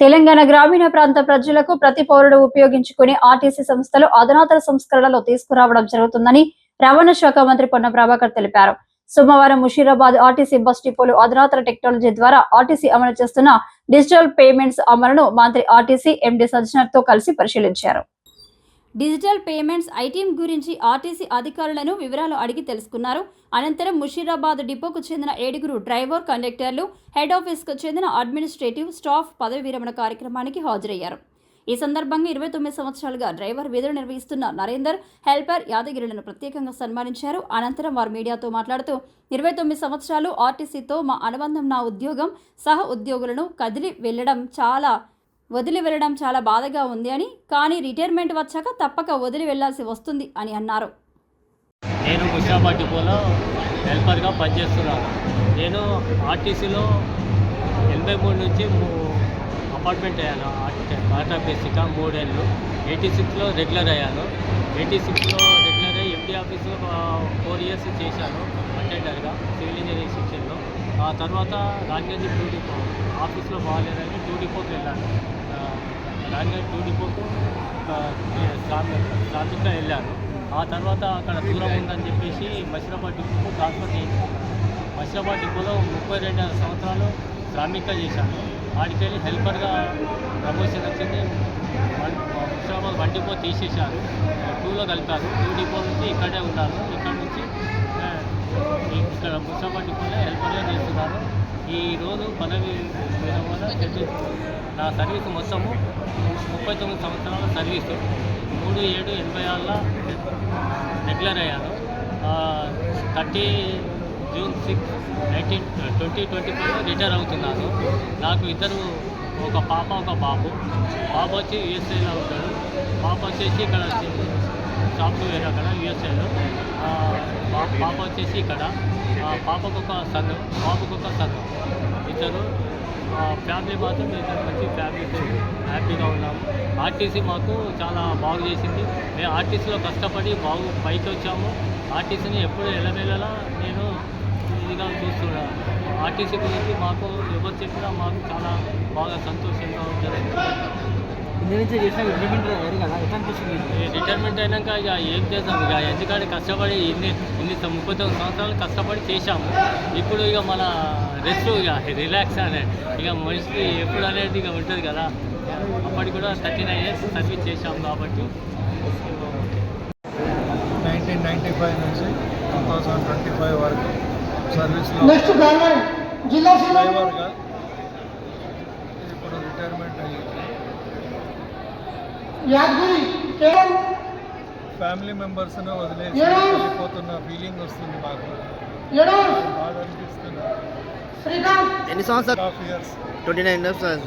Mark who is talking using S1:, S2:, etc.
S1: తెలంగాణ గ్రామీణ ప్రాంత ప్రజలకు ప్రతి పౌరుడు ఉపయోగించుకునే ఆర్టీసీ సంస్థలు అధునాతన సంస్కరణలో తీసుకురావడం జరుగుతుందని రవాణా శాఖ మంత్రి పొన్న ప్రభాకర్ తెలిపారు. సోమవారం ముషీరాబాద్ ఆర్టీసీ బస్ డిపోలు అధునాతన టెక్నాలజీ ద్వారా ఆర్టీసీ అమలు చేస్తున్న డిజిటల్ పేమెంట్స్ అమలును మంత్రి ఆర్టీసీ ఎండి సజ్జనర్తో కలిసి పరిశీలించారు. డిజిటల్ పేమెంట్స్ ఐటీఎం గురించి ఆర్టీసీ అధికారులను వివరాలు అడిగి తెలుసుకున్నారు. అనంతరం ముషీరాబాద్ డిపోకు చెందిన ఏడుగురు డ్రైవర్ కండక్టర్లు హెడ్ ఆఫీస్కు చెందిన అడ్మినిస్ట్రేటివ్ స్టాఫ్ పదవి విరమణ కార్యక్రమానికి హాజరయ్యారు. ఈ సందర్భంగా ఇరవై తొమ్మిది సంవత్సరాలుగా డ్రైవర్ విధులు నిర్వహిస్తున్న నరేందర్ హెల్పర్ యాదగిరిలను ప్రత్యేకంగా సన్మానించారు. అనంతరం వారు మీడియాతో మాట్లాడుతూ ఇరవై తొమ్మిది సంవత్సరాలు ఆర్టీసీతో మా అనుబంధం నా ఉద్యోగం సహ ఉద్యోగులను కదిలి వెళ్ళడం చాలా వదిలి వెళ్ళడం చాలా బాధగా ఉంది అని కానీ రిటైర్మెంట్ వచ్చాక తప్పక వదిలి వెళ్ళాల్సి వస్తుంది అని అన్నారు.
S2: నేను ముషాబాద్ డిపోలో హెల్పర్గా పనిచేస్తున్నాను. నేను ఆర్టీసీలో ఎనభై మూడు నుంచి అపార్ట్మెంట్ అయ్యాను. టాటా బేసిక్గా మూడేళ్ళు. ఎయిటీ సిక్స్లో రెగ్యులర్ అయ్యాను. ఎయిటీ సిక్స్లో రెగ్యులర్ అయ్యి ఎండి ఆఫీస్లో ఫోర్ ఇయర్స్ చేశాను. అటెండర్గా సివిల్ ఇంజనీరింగ్ సెక్షన్లో. ఆ తర్వాత రాజగంజ్ టూ డిపో ఆఫీస్లో బాగాలేదని టూ డిపోకి వెళ్ళాను. ఆ, రాజగంజ్ టూ డిపోకు శ్రామిక వెళ్ళాను. ఆ తర్వాత అక్కడ దూరం ఉందని చెప్పేసి మసిరాబాద్ డిపోకు ట్రాన్స్ఫర్ చేయించుకున్నాను. మసిరాబాద్ డిపోలో ముప్పై రెండు సంవత్సరాలు శ్రామిక్గా చేశాను. వాడికి వెళ్ళి హెల్పర్గా ప్రమోషన్ వచ్చింది. వన్- వన్ డిపో తీసేశారు. టూలో కలిపారు. టూ డిపో నుంచి ఇక్కడే ఉన్నాను ఇక్కడ ఇక్కడ ముషిరాబాద్ డిపోలో హెల్పర్గా చేస్తున్నారు. ఈరోజు పదవి విరమణ నా సర్వీస్ మొత్తము ముప్పై తొమ్మిది సంవత్సరాల సర్వీసు. మూడు ఏడు ఎనభై ఆరులో రెగ్యులర్ అయ్యాను. Thirty June six nineteen twenty twenty ఫైవ్లో రిటైర్ అవుతున్నాను. నాకు ఇద్దరు ఒక పాప ఒక బాబు. బాబు వచ్చి యూఎస్ఏలో ఉంటాడు. పాప వచ్చేసి ఇక్కడ సాఫ్ట్వేర్ అక్కడ యూఎస్ఏలో పాప వచ్చేసి ఇక్కడ పాపకు ఒక సన్ బాబుకు ఒక సన్. ఇద్దరు ఫ్యామిలీ మాత్రం ఇద్దరు మంచి ఫ్యామిలీతో హ్యాపీగా ఉన్నాము. ఆర్టీసీ మాకు చాలా బాగు చేసింది. మేము ఆర్టీసీలో కష్టపడి బాగు పైకి వచ్చాము. ఆర్టీసీని ఎప్పుడు ఎలవేళలా నేను ఇదిగా చూస్తున్నాను ఆర్టీసీ గురించి మాకు ఎవరు చెప్పినా మాకు చాలా బాగా సంతోషంగా ఉంటుంది.
S3: రిటైర్మెంట్
S2: అయినాక ఇక ఏం చేస్తాం? ఇక ఎందుకంటే కష్టపడి ఇన్ని ఇన్ని ముప్పై తొమ్మిది సంవత్సరాలు కష్టపడి చేశాము. ఇప్పుడు ఇక మన రెస్ట్ ఇక రిలాక్స్ అనే ఇక మనిషికి ఎప్పుడు అనేది ఇక ఉంటుంది కదా. అప్పటికి కూడా థర్టీ నైన్ ఇయర్స్ సర్వీస్ చేశాము కాబట్టి.
S4: నైన్టీన్ నైంటీ ఫైవ్ నుంచి టూ థౌజండ్ ట్వంటీ ఫైవ్ వరకు సర్వీస్లో డ్రైవర్గా ఇప్పుడు రిటైర్మెంట్ అయ్యింది ఫ్యామిలీ మెంబర్స్ను వదిలేసి? వెళ్ళిపోతున్న ఫీలింగ్ వస్తుంది మాకు. బాగా అనిపిస్తుంది.
S3: ఎన్ని సంవత్సరాలు?
S4: Half years
S3: twenty nine years sir.